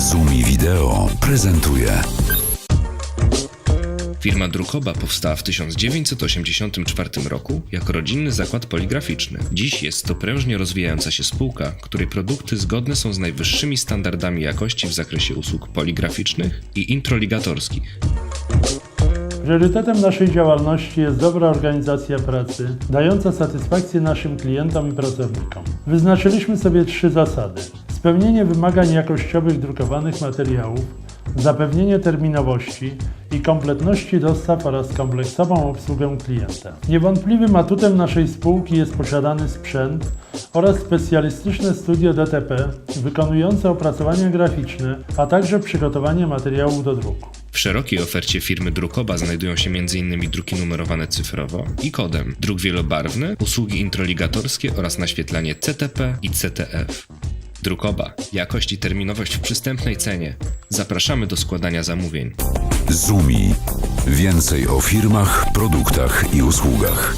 Zumi Wideo prezentuje Firma Drukoba powstała w 1984 roku jako rodzinny zakład poligraficzny. Dziś jest to prężnie rozwijająca się spółka, której produkty zgodne są z najwyższymi standardami jakości w zakresie usług poligraficznych i introligatorskich. Priorytetem naszej działalności jest dobra organizacja pracy, dająca satysfakcję naszym klientom i pracownikom. Wyznaczyliśmy sobie trzy zasady: spełnienie wymagań jakościowych drukowanych materiałów, zapewnienie terminowości i kompletności dostaw oraz kompleksową obsługę klienta. Niewątpliwym atutem naszej spółki jest posiadany sprzęt oraz specjalistyczne studio DTP wykonujące opracowania graficzne, a także przygotowanie materiału do druku. W szerokiej ofercie firmy Drukoba znajdują się m.in. druki numerowane cyfrowo i kodem, druk wielobarwny, usługi introligatorskie oraz naświetlanie CTP i CTF. Drukoba. Jakość i terminowość w przystępnej cenie. Zapraszamy do składania zamówień. Zumi. Więcej o firmach, produktach i usługach.